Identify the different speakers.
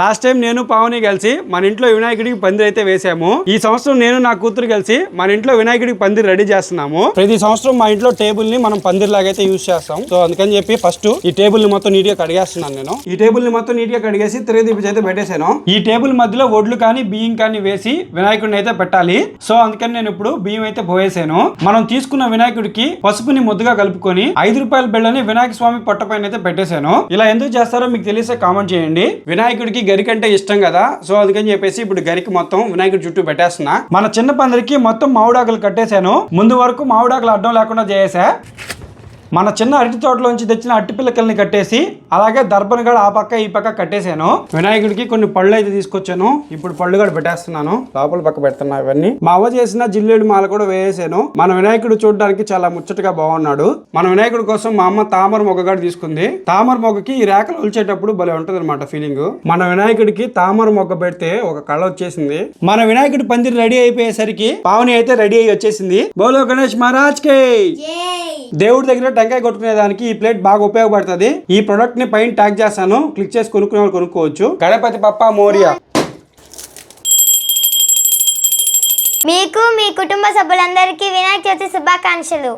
Speaker 1: Last time నేను పావని కలిసి మన ఇంట్లో వినాయకుడికి పందిరి అయితే వేసాము. ఈ సంవత్సరం నేను నా కూతురు కలిసి మన ఇంట్లో వినాయకుడికి పందిరి రెడీ చేస్తున్నాము. ప్రతి సంవత్సరం మా ఇంట్లో టేబుల్ని మనం పందిరి లాగైతే యూజ్ చేస్తాం. సో అందుకని చెప్పి ఫస్ట్ ఈ టేబుల్ని మొత్తం నీట్గా కడిగేస్తున్నాను నేను. ఈ టేబుల్ని మొత్తం నీట్గా కడిగేసి తిరగదీపి అయితే పెట్టేశాను. ఈ టేబుల్ మధ్యలో ఒడ్లు కానీ బియ్యం కానీ వేసి వినాయకుడిని అయితే పెట్టాలి. సో అందుకని నేను ఇప్పుడు బియ్యం అయితే పోయేసాను. మనం తీసుకున్న వినాయకుడికి పసుపుని ముద్దుగా కలుపుకొని ఐదు రూపాయల బిళ్ళని వినాయక స్వామి పొట్టపైన అయితే పెట్టేశాను. ఇలా ఎందుకు చేస్తారో మీకు తెలిసే కామెంట్ చేయండి. వినాయకుడికి గరిక అంటే ఇష్టం కదా. సో అందుకని చెప్పేసి ఇప్పుడు గరికి మొత్తం వినాయకుడి చుట్టూ పెట్టేస్తున్నా. మన చిన్న పందిరికి మొత్తం మామిడాకులు కట్టేశాను. ముందు వరకు మామిడాకులు అడ్డం లేకుండా చేసా మన చిన్న అరటి తోటలోంచి తెచ్చిన అట్టి పిల్లకల్ని కట్టేసి అలాగే దర్భను గడ ఆ పక్క ఈ పక్క కట్టేశాను. వినాయకుడికి కొన్ని పళ్ళు అయితే తీసుకొచ్చాను. ఇప్పుడు పళ్ళు కూడా పెట్టేస్తున్నాను. లోపల పక్క పెడుతున్నా ఇవన్నీ. మా అవ్వ చేసిన జిల్లేడు మాల కూడా వేసేసాను. మన వినాయకుడు చూడడానికి చాలా ముచ్చటగా బాగున్నాడు. మన వినాయకుడి కోసం మా అమ్మ తామర మొగ్గ తీసుకుంది. తామర మొగ్గకి ఈ రేఖలు ఉల్చేటప్పుడు భలే ఉంటది అనమాట ఫీలింగ్ మన వినాయకుడికి తామర మొగ్గ పెడితే ఒక కళ వచ్చేసింది. మన వినాయకుడి పందిరి రెడీ అయిపోయేసరికి పావని అయితే రెడీ అయి వచ్చేసింది. బోలో గణేష్ మహారాజ్ కే! దేవుడి దగ్గర టెంకాయ కొట్టుకునే దానికి ఈ ప్లేట్ బాగా ఉపయోగపడుతుంది. ఈ ప్రొడక్ట్ని పైన ట్యాగ్ చేస్తాను. క్లిక్ చేసి కొనుక్కునే వాళ్ళు కొనుక్కోవచ్చు. గణపతి పప్ప మోరియా.
Speaker 2: మీకు మీ కుటుంబ సభ్యులందరికీ వినాయక చవితి శుభాకాంక్షలు.